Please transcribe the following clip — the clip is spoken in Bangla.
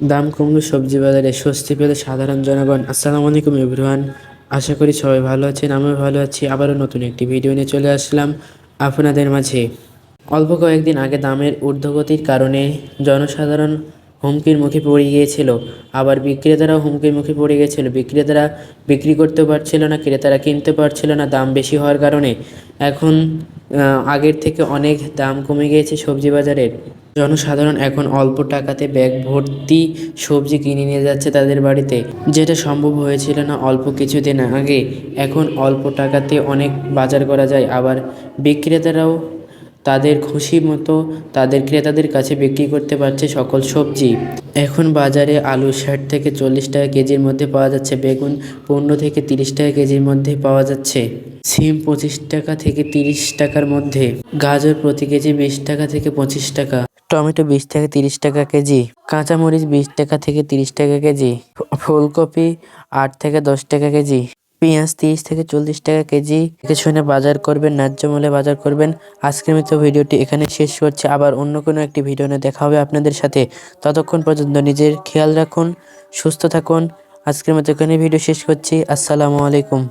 দাম কমলো সবজি বাজারে স্বস্তি পেল সাধারণ জনগণ। আসসালামু আলাইকুম এভরিওয়ান, আশা করি সবাই ভালো আছেন, আমিও ভালো আছি। আবারও নতুন একটি ভিডিও নিয়ে চলে আসলাম আপনাদের মাঝে। অল্প কয়েকদিন আগে দামের ঊর্ধ্বগতির কারণে জনসাধারণ হুমকির মুখে পড়ে গিয়েছিল। আবার বিক্রেতারাও হুমকির মুখে পড়ে গিয়েছিল। বিক্রেতারা বিক্রি করতে পারছিল না, ক্রেতারা কিনতে পারছিল না, দাম বেশি হওয়ার কারণে। এখন আগের থেকে অনেক দাম কমে গিয়েছে সবজি বাজারের। জনসাধারণ এখন অল্প টাকাতে ব্যাগ ভর্তি সবজি কিনে নিয়ে যাচ্ছে তাদের বাড়িতে। যেটা সম্ভব হয়েছিল না অল্প কিছুদিন আগে। এখন অল্প টাকাতে অনেক বাজার করা যায়। আবার বিক্রেতারাও তাদের খুশি মতো তাদের ক্রেতাদের কাছে বিক্রি করতে পারছে সকল সবজি। এখন বাজারে আলু ষাট থেকে চল্লিশ টাকা কেজির মধ্যে পাওয়া যাচ্ছে। বেগুন পনেরো থেকে তিরিশ টাকা কেজির মধ্যে পাওয়া যাচ্ছে। সিম পঁচিশ টাকা থেকে তিরিশ টাকার মধ্যে। গাজর প্রতি কেজি বিশ টাকা থেকে পঁচিশ টাকা। টমেটো বিশ থেকে তিরিশ টাকা কেজি, কাঁচামরিচ বিশ টাকা থেকে তিরিশ টাকা কেজি, ফুলকপি আট থেকে দশ টাকা কেজি, পেঁয়াজ তিরিশ থেকে চল্লিশ টাকা কেজি। দেখে শুনে বাজার করবেন, ন্যায্য মূল্যে বাজার করবেন। আজকের মতো ভিডিওটি এখানে শেষ করছি। আবার অন্য কোনো একটি ভিডিও নিয়ে দেখা হবে আপনাদের সাথে। ততক্ষণ পর্যন্ত নিজের খেয়াল রাখুন, সুস্থ থাকুন। আজকের মতো এখানে ভিডিও শেষ করছি। আসসালামু আলাইকুম।